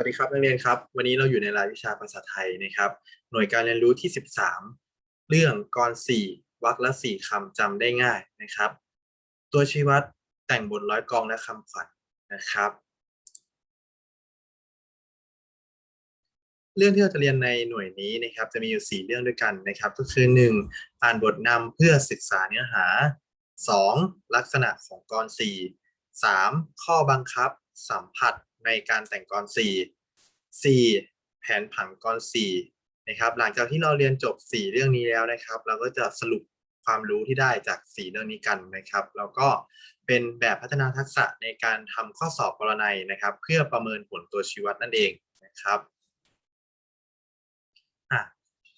วัสดีครับนักเรียนครับ วันนี้เราอยู่ในรายวิชาภาษาไทยนะครับ หน่วยการเรียนรู้ที่ 13 เรื่องกรสี่วรรคละสี่คำจำได้ง่ายนะครับ ตัวชี้วัดแต่งบทร้อยกองและคำขวัญนะครับ เรื่องที่เราจะเรียนในหน่วยนี้นะครับ จะมีอยู่ 4 เรื่องด้วยกันนะครับ ก็คือ 1. อ่านบทนำเพื่อศึกษาเนื้อหา 2. ลักษณะของกรสี่ 3. ข้อบังคับ สัมผัส ในการแต่งกรสี่ 4. แผนผังกรสี่นะครับ หลังจากที่เราเรียนจบ4เรื่องนี้แล้วนะครับ เราก็จะสรุปความรู้ที่ได้จาก4เรื่องนี้กันนะครับ แล้วก็เป็นแบบพัฒนาทักษะในการทำข้อสอบปรนัยนะครับ เพื่อประเมินผลตัวชี้วัดนั่นเองนะครับอะ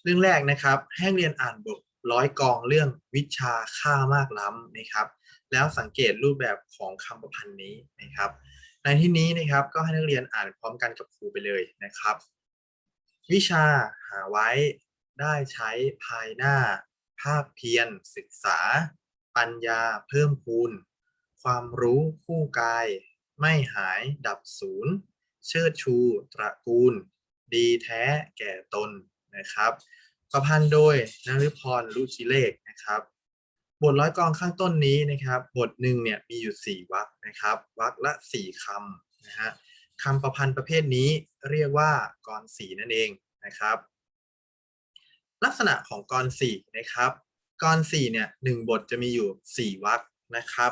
เรื่องแรกนะครับ ให้เรียนอ่านบทร้อยกองเรื่องวิชาค่ามากล้ำนะครับ แล้วสังเกตรูปแบบของคำประพันธ์นี้นะครับ ในที่นี้นะครับก็ให้นักเรียนอ่านพร้อมกันกับครูไปเลยนะครับ วิชาหาไว้ได้ใช้ภายหน้า ภาคเพียรศึกษา ปัญญาเพิ่มพูน ความรู้คู่กาย ไม่หายดับศูนย์ เชิดชูตระกูล ดีแท้แก่ตนนะครับ ประพันธ์โดยนฤพรรุชิเลขนะครับ บทร้อยกองข้างต้นนี้นะครับ บทหนึ่งเนี่ยมีอยู่ 4วรรคนะครับวรรคละ 4คำนะฮะคำประพันธ์ประเภทนี้เรียกว่ากรสีนั่นเองนะครับ ลักษณะของกรสีนะครับกรสีเนี่ยหนึ่งบทจะมีอยู่ 4วรรคนะครับ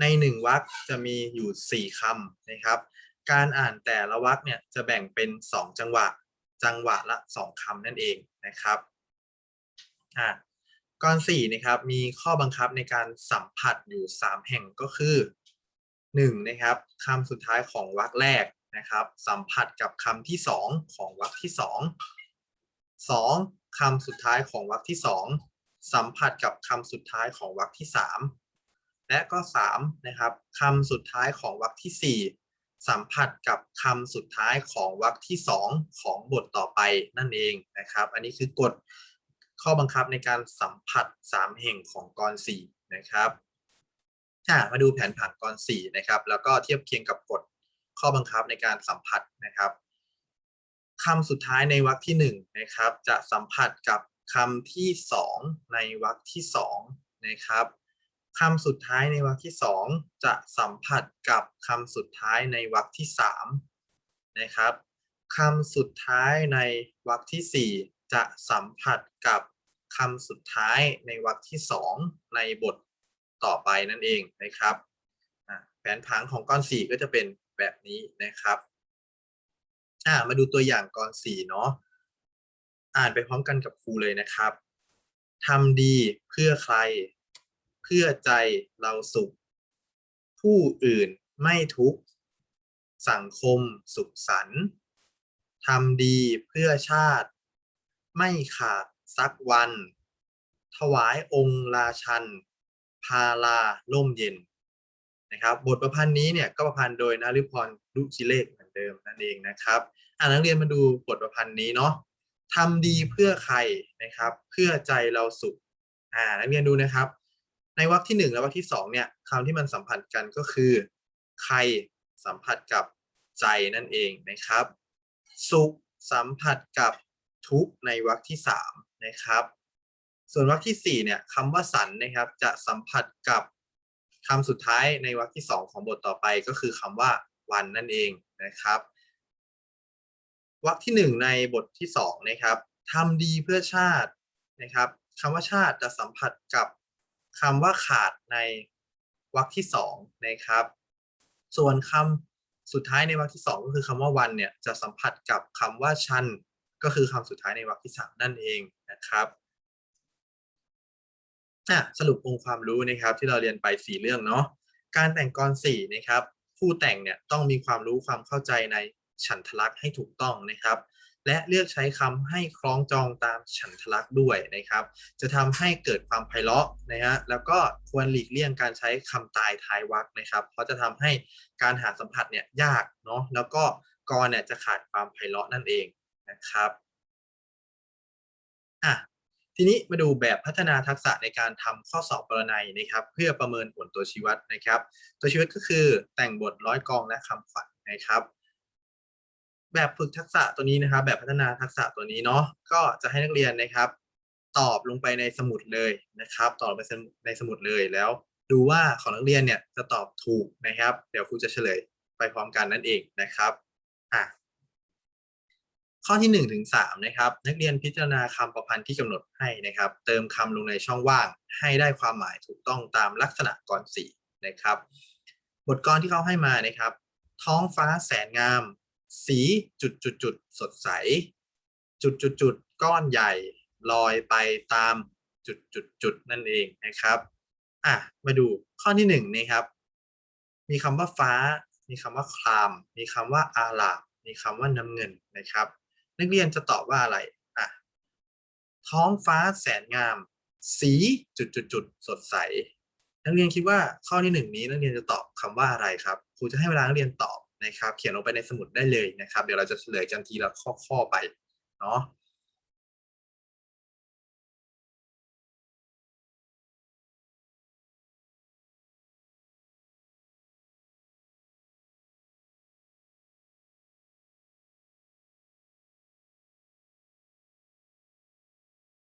ในหนึ่งวรรคจะมีอยู่ 4คำนะครับ การอ่านแต่ละวรรคเนี่ยจะแบ่งเป็น 2 จังหวะ จังหวะละ 2คำนั่นเองนะครับอะ กรสี่นะครับมีข้อบังคับในการสัมผัสอยู่ 3 แห่งก็คือ 1. นะครับคำสุดท้ายของวรรคแรกนะครับ สัมผัสกับคำที่ 2 ของวรรคที่ 2 2. คำสุดท้ายของวรรคที่ 2 สัมผัสกับคำสุดท้ายของวรรคที่ 3 และก็3นะครับคำสุดท้ายของวรรคที่ 4 สัมผัสกับคำสุดท้ายของวรรคที่ 2 ของบทต่อไปนั่นเองนะครับ อันนี้คือกฎ ข้อบังคับในการสัมผัส 3 แห่งของกรสี่นะครับอะมาดูแผนผังกรสี่นะครับ แล้วก็เทียบเคียงกับกฎข้อบังคับในการสัมผัสนะครับคำสุดท้ายในวรรคที่1นะครับ จะสัมผัสกับคำที่ 2 ในวรรคที่2นะครับคำสุดท้ายในวรรคที่ 2 จะสัมผัสกับคำสุดท้ายในวรรคที่3นะครับคำสุดท้ายในวรรคที่4 จะสัมผัสกับคำสุดท้ายในวรรคที่ 2 ในบทต่อไปนั่นเองนะครับแผนผังของกรสี่ก็จะเป็นแบบนี้นะครับมาดูตัวอย่างกรสี่เนาะอ่านไปพร้อมกันกับครูเลยนะครับทำดีเพื่อใคร เพื่อใจเราสุข ผู้อื่นไม่ทุกข์สังคมสุขสันต์ทำดีเพื่อชาติ ไม่ขาดสักวัน ถวายองค์ราชัน พาลาล่มเย็นนะครับ บทประพันธ์นี้เนี่ยก็ประพันธ์โดยนฤพรดุชิเลขเหมือนเดิมนั่นเองนะครับอ่านักเรียนมาดูบทประพันธ์นี้เนาะทำดีเพื่อใครนะครับ เพื่อใจเราสุขอ่านักเรียนดูนะครับ ในวรรคที่หนึ่งและวรรคที่สองเนี่ยคำที่มันสัมผัสกันก็คือ ใครสัมผัสกับใจนั่นเองนะครับ สุขสัมผัสกับ ทุกข์ในวรรคที่สามนะครับ ส่วนวรรคที่สี่เนี่ยคำว่าสันนะครับ จะสัมผัสกับคำสุดท้ายในวรรคที่สองของบทต่อไปก็คือคำว่าวันนั่นเองนะครับวรรคที่หนึ่งในบทที่สองนะครับทำดีเพื่อชาตินะครับคำว่าชาติจะสัมผัสกับคำว่าขาดในวรรคที่สองนะครับ ส่วนคำสุดท้ายในวรรคที่สองก็คือคำว่าวันเนี่ยจะสัมผัสกับคำว่าชัน ก็คือคำสุดท้ายในวรรคที่สามนั่นเองนะครับสรุปองค์ความรู้นะครับ ที่เราเรียนไปสี่เรื่องเนาะการแต่งกรสี่นะครับ ผู้แต่งเนี่ยต้องมีความรู้ความเข้าใจในฉันทลักษณ์ให้ถูกต้องนะครับ และเลือกใช้คำให้คล้องจองตามฉันทลักษณ์ด้วยนะครับ จะทำให้เกิดความไพเราะนะฮะแล้วก็ควรหลีกเลี่ยงการใช้คำตายท้ายวรรคนะครับ เพราะจะทำให้การหาสัมผัสเนี่ยยากเนาะแล้วก็กรเนี่ยจะขาดความไพเราะนั่นเอง นะครับอะทีนี้มาดูแบบพัฒนาทักษะในการทำข้อสอบปรนัยนะครับ เพื่อประเมินผลตัวชี้วัดนะครับ ตัวชี้วัดก็คือแต่งบทร้อยกองและคำขวัญนะครับ แบบฝึกทักษะตัวนี้นะครับ แบบพัฒนาทักษะตัวนี้เนาะก็จะให้นักเรียนนะครับ ตอบลงไปในสมุดเลยนะครับ ตอบไปในสมุดเลยแล้ว ดูว่าของนักเรียนเนี่ยจะตอบถูกนะครับ เดี๋ยวครูจะเฉลยไปพร้อมกันนั่นเองนะครับอะ ข้อที่1นถึงสนะครับนักเรียนพิจารณาคำประพันธ์ที่กำหนดให้นะครับ เติมคำลงในช่องว่างให้ได้ความหมายถูกต้องตามลักษณะกรสีนะครับ บทกลอนที่เขาให้มานะครับ ท้องฟ้าแสนงาม สีจุดจุดจุดสดใส จุดจุดจุดก้อนใหญ่ ลอยไปตามจุดจุดจุดนั่นเองนะครับอะมาดูข้อที่หนึ่งนะครับ มีคำว่าฟ้า มีคำว่าคลาม มีคำว่าอาลามีคำว่าน้ำเงินนะครับ นักเรียนจะตอบว่าอะไรอะท้องฟ้าแสนงาม สีจุดจุดจุดสดใส นักเรียนคิดว่าข้อที่หนึ่งนี้นักเรียนจะตอบคำว่าอะไรครับครูจะให้เวลานักเรียนตอบนะครับ เขียนลงไปในสมุดได้เลยนะครับ เดี๋ยวเราจะเฉลยกันทีละข้อข้อไปเนาะ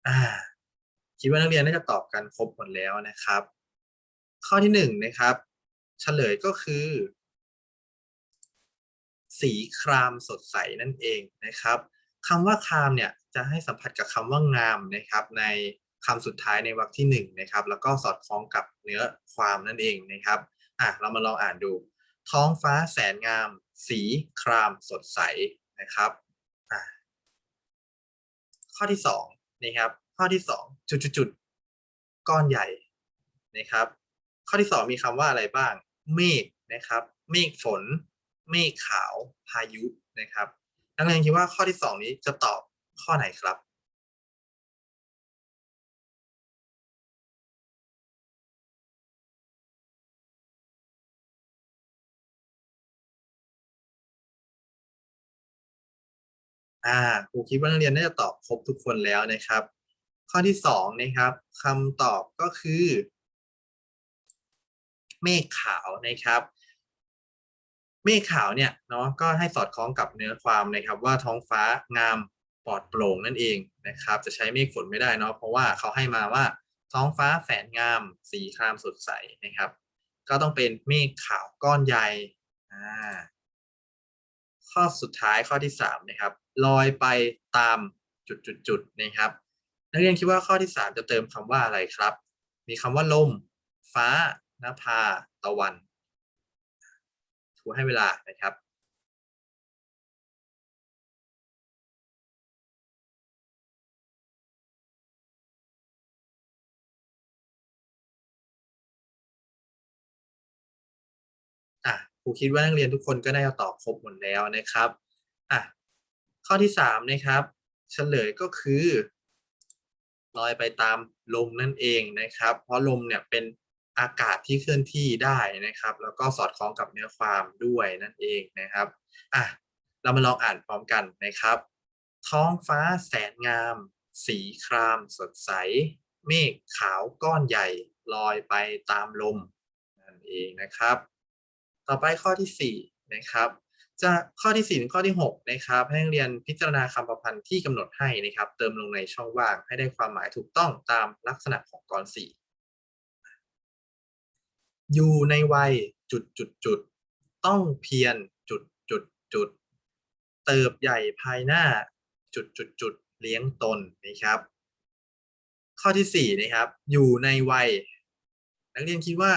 อ่า คิดว่านักเรียนน่าจะตอบกันครบหมดแล้วนะครับ ข้อที่หนึ่งนะครับเฉลยก็คือ สีครามสดใสนั่นเองนะครับคำว่าครามเนี่ยจะให้สัมผัสกับคำว่างามนะครับ ในคำสุดท้ายในวรรคที่หนึ่งนะครับ แล้วก็สอดคล้องกับเนื้อความนั่นเองนะครับอะเรามาลองอ่านดู ท้องฟ้าแสนงาม สีครามสดใสนะครับอะข้อที่สอง นะครับ ข้อที่สองจุดๆก้อนใหญ่นะครับ ข้อที่สองมีคำว่าอะไรบ้าง เมฆนะครับ เมฆฝน เมฆขาว พายุนะครับนักเรียนคิดว่าข้อที่สองนี้จะตอบข้อไหนครับ อ่าครูคิดว่านักเรียนน่าจะตอบครบทุกคนแล้วนะครับ ข้อที่สองนะครับคำตอบก็คือ เมฆขาวนะครับ เมฆขาวเนี่ยเนาะก็ให้สอดคล้องกับเนื้อความนะครับ ว่าท้องฟ้างามปลอดโปร่งนั่นเองนะครับ จะใช้เมฆฝนไม่ได้เนาะเพราะว่าเขาให้มาว่า ท้องฟ้าแสนงาม สีครามสดใสนะครับ ก็ต้องเป็นเมฆขาวก้อนใหญ่อ่าข้อสุดท้ายข้อที่สามนะครับ ลอยไปตามจุดๆนะครับ นักเรียนคิดว่าข้อที่สามจะเติมคำว่าอะไรครับ มีคำว่าลม ฟ้านภา ตะวันครูให้เวลานะครับอะครูคิดว่านักเรียนทุกคนก็ได้ตอบครบหมดแล้วนะครับอะ ข้อที่สามนะครับเฉลยก็คือลอยไปตามลมนั่นเองนะครับ เพราะลมเนี่ยเป็นอากาศที่เคลื่อนที่ได้นะครับ แล้วก็สอดคล้องกับเนื้อความด้วยนั่นเองนะครับอะเรามาลองอ่านพร้อมกันนะครับ ท้องฟ้าแสนงาม สีครามสดใส เมฆขาวก้อนใหญ่ลอยไปตามลมนั่นเองนะครับ ต่อไปข้อที่สี่นะครับ จะข้อที่สี่ถึงข้อที่หกนะครับ ให้นักเรียนพิจารณาคำประพันธ์ที่กำหนดให้นะครับ เติมลงในช่องว่างให้ได้ความหมายถูกต้องตามลักษณะของกรสี่อยู่ในวัยจุดจุดจุดต้องเพียรจุดจุดจุดเติบใหญ่ภายหน้าจุดจุดจุดเลี้ยงตนนะครับ ข้อที่สี่นะครับ อยู่ในวัย นักเรียนคิดว่า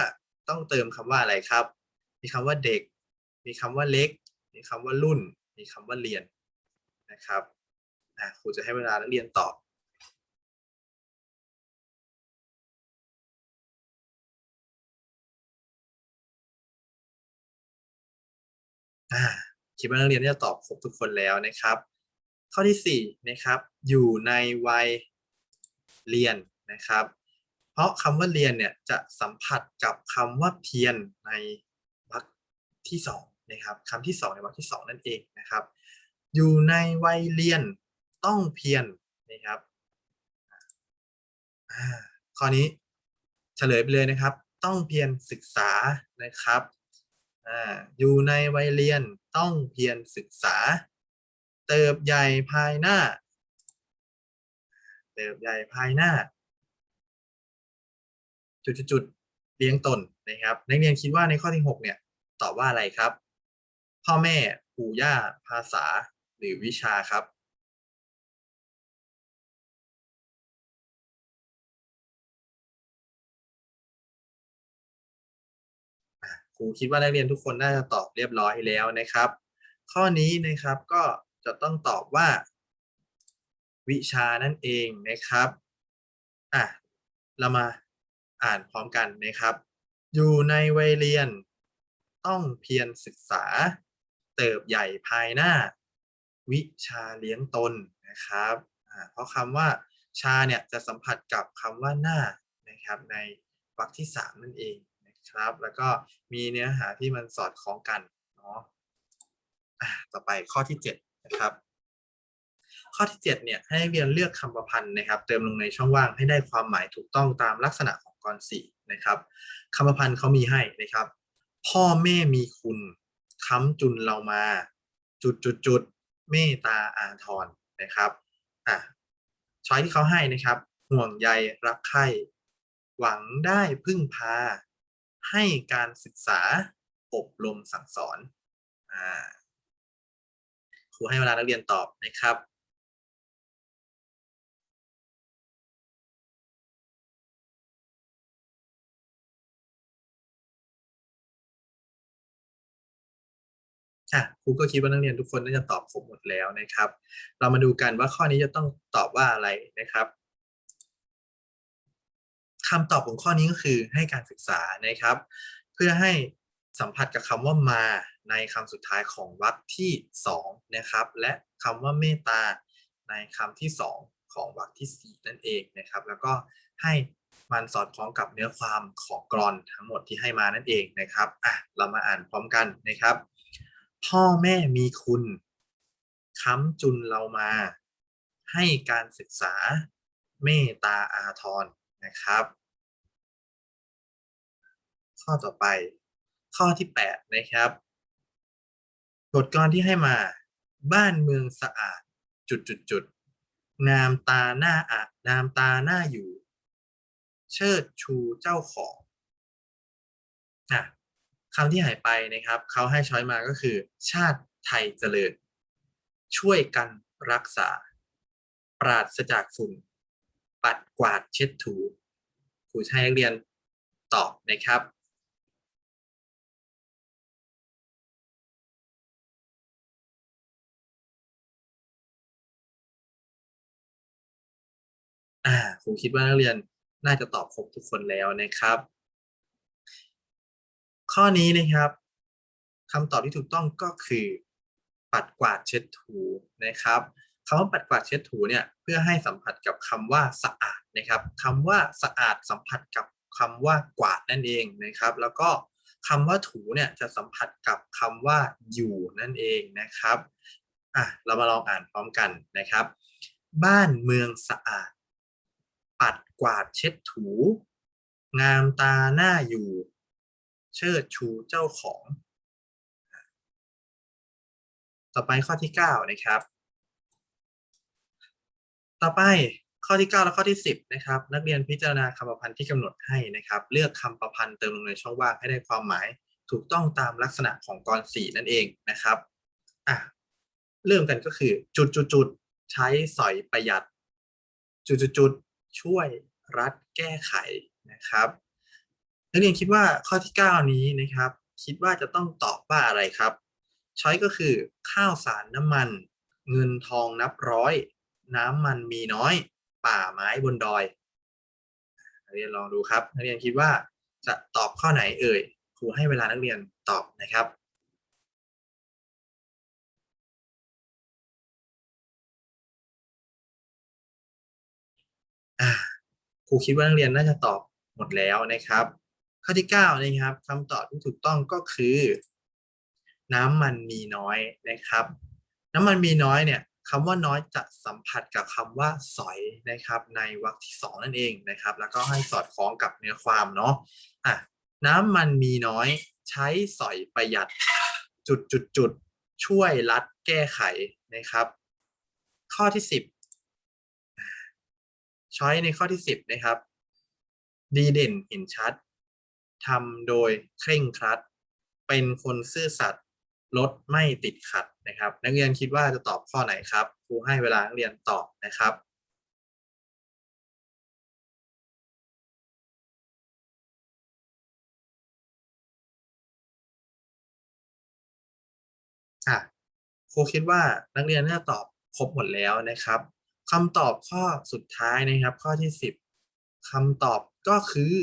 ต้องเติมคำว่าอะไรครับ มีคำว่าเด็ก มีคำว่าเล็ก มีคำว่ารุ่น มีคำว่าเรียนนะครับอะครูจะให้เวลานักเรียนตอบคิดว่านักเรียนจะตอบครบทุกคนแล้วนะครับ ข้อที่สี่นะครับ อยู่ในวัยเรียนนะครับ เพราะคำว่าเรียนเนี่ยจะสัมผัสกับคำว่าเพียรในวรรคที่สอง นะครับคำที่สองในวรรคที่สองนั่นเองนะครับ อยู่ในวัยเรียนต้องเพียรนะครับข้อนี้เฉลยไปเลยนะครับ ต้องเพียรศึกษานะครับออยู่ในวัยเรียนต้องเพียรศึกษา เติบใหญ่ภายหน้า เติบใหญ่ภายหน้า จุดๆๆเลี้ยงตนนะครับ นักเรียนคิดว่าในข้อที่หกเนี่ย ตอบว่าอะไรครับ พ่อแม่ปู่ย่า ภาษา หรือวิชาครับ ครูคิดว่านักเรียนทุกคนน่าจะตอบเรียบร้อยแล้วนะครับ ข้อนี้นะครับก็จะต้องตอบว่า วิชานั่นเองนะครับอะเรามาอ่านพร้อมกันนะครับ อยู่ในวัยเรียน ต้องเพียรศึกษา เติบใหญ่ภายหน้า วิชาเลี้ยงตนนะครับเพราะคำว่าชาเนี่ยจะสัมผัสกับคำว่าหน้านะครับในวรรคที่สามนั่นเองนะครับ แล้วก็มีเนื้อหาที่มันสอดคล้องกันเนาะต่อไปข้อที่เจ็ดนะครับ ข้อที่เจ็ดเนี่ยให้เรียนเลือกคำประพันธ์นะครับ เติมลงในช่องว่างให้ได้ความหมายถูกต้องตามลักษณะของกรสี่นะครับคำประพันธ์เขามีให้นะครับ พ่อแม่มีคุณ ค้ำจุนเรามา จุดจุดจุดเมตตาอาทรนะครับอะช้อยที่เขาให้นะครับ ห่วงใยรักใคร่หวังได้พึ่งพา ให้การศึกษาอบรมสั่งสอนอ่าครูให้เวลานักเรียนตอบนะครับ อะครูก็คิดว่านักเรียนทุกคนน่าจะตอบครบหมดแล้วนะครับ เรามาดูกันว่าข้อนี้จะต้องตอบว่าอะไรนะครับคำตอบของข้อนี้ก็คือให้การศึกษานะครับ เพื่อให้สัมผัสกับคำว่ามาในคำสุดท้ายของวรรคที่สองนะครับ และคำว่าเมตตาในคำที่สองของวรรคที่สี่นั่นเองนะครับ แล้วก็ให้มันสอดคล้องกับเนื้อความของกรอนทั้งหมดที่ให้มานั่นเองนะครับอะเรามาอ่านพร้อมกันนะครับ พ่อแม่มีคุณค้ำจุนเรามา ให้การศึกษาเมตตาอาทรนะครับ ข้อต่อไป ข้อที่แปดนะครับบทกลอนที่ให้มา บ้านเมืองสะอาด จุดจุดจุดงามตาหน้าอะงามตาหน้าอยู่ เชิดชูเจ้าของอะ คำที่หายไปนะครับ เขาให้ช้อยมาก็คือ ชาติไทยเจริญ ช่วยกันรักษา ปราศจากฝุ่น ปัดกวาดเช็ดถูครูให้นักเรียนตอบนะครับอ่าครูคิดว่านักเรียนน่าจะตอบครบทุกคนแล้วนะครับ ข้อนี้นะครับคำตอบที่ถูกต้องก็คือ ปัดกวาดเช็ดถูนะครับคำว่าปัดกวาดเช็ดถูเนี่ยเพื่อให้สัมผัสกับคำว่าสะอาดนะครับคำว่าสะอาดสัมผัสกับคำว่ากวาดนั่นเองนะครับ แล้วก็คำว่าถูเนี่ยจะสัมผัสกับคำว่าอยู่นั่นเองนะครับอะเรามาลองอ่านพร้อมกันนะครับ บ้านเมืองสะอาด ปัดกวาดเช็ดถู งามตาหน้าอยู่ เชิดชูเจ้าของ ต่อไปข้อที่เก้านะครับ ต่อไปข้อที่เก้าและข้อที่สิบนะครับ นักเรียนพิจารณาคำประพันธ์ที่กำหนดให้นะครับ เลือกคำประพันธ์เติมลงในช่องว่างให้ได้ความหมาย ถูกต้องตามลักษณะของกรสี่นั่นเองนะครับอะเริ่มกันก็คือจุดจุดจุดใช้สอยประหยัด จุดจุดจุดช่วยรัฐแก้ไขนะครับ นักเรียนคิดว่าข้อที่ 9 นี้นะครับ คิดว่าจะต้องตอบว่าอะไรครับช้อยก็คือข้าวสารน้ำมัน เงินทองนับร้อย น้ำมันมีน้อย ป่าไม้บนดอยนักเรียนลองดูครับ นักเรียนคิดว่าจะตอบข้อไหนเอ่ยครูให้เวลานักเรียนตอบนะครับครูคิดว่านักเรียนน่าจะตอบหมดแล้วนะครับ ข้อที่เก้านะครับคำตอบที่ถูกต้องก็คือ น้ำมันมีน้อยนะครับ น้ำมันมีน้อยเนี่ยคำว่าน้อยจะสัมผัสกับคำว่าสอยนะครับ ในวรรคที่สองนั่นเองนะครับ แล้วก็ให้สอดคล้องกับเนื้อความเนาะอะน้ำมันมีน้อยใช้สอยประหยัดจุดจุดจุดช่วยรัดแก้ไขนะครับ ข้อที่สิบช้อยในข้อที่สิบนะครับ ดีเด่นเห็นชัด ทำโดยเคร่งครัด เป็นคนซื่อสัตย์ลดไม่ติดขัดนะครับ นักเรียนคิดว่าจะตอบข้อไหนครับครูให้เวลานักเรียนตอบนะครับอะครูคิดว่านักเรียนน่าจะตอบครบหมดแล้วนะครับคำตอบข้อสุดท้ายนะครับ ข้อที่สิบคำตอบก็คือ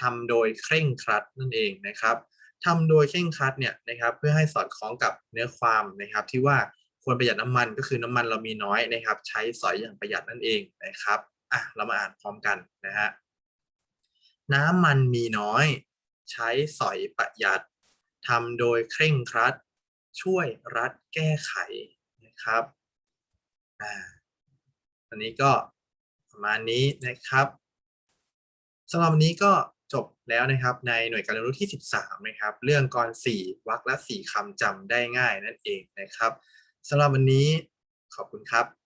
ทำโดยเคร่งครัดนั่นเองนะครับทำโดยเคร่งครัดเนี่ยนะครับเพื่อให้สอดคล้องกับเนื้อความนะครับ ที่ว่าควรประหยัดน้ำมันก็คือน้ำมันเรามีน้อยนะครับ ใช้สอยอย่างประหยัดนั่นเองนะครับอะเรามาอ่านพร้อมกันนะฮะน้ำมันมีน้อย ใช้สอยประหยัดทำโดยเคร่งครัด ช่วยรัดแก้ไขนะครับอ่าอันนี้ก็ประมาณนี้นะครับสำหรับวันนี้ก็ จบแล้วนะครับในหน่วยการเรียนรู้ที่ 13 นะครับ เรื่องกร4วรรคและ 4คำจำได้ง่ายนั่นเองนะครับสำหรับวันนี้ขอบคุณครับ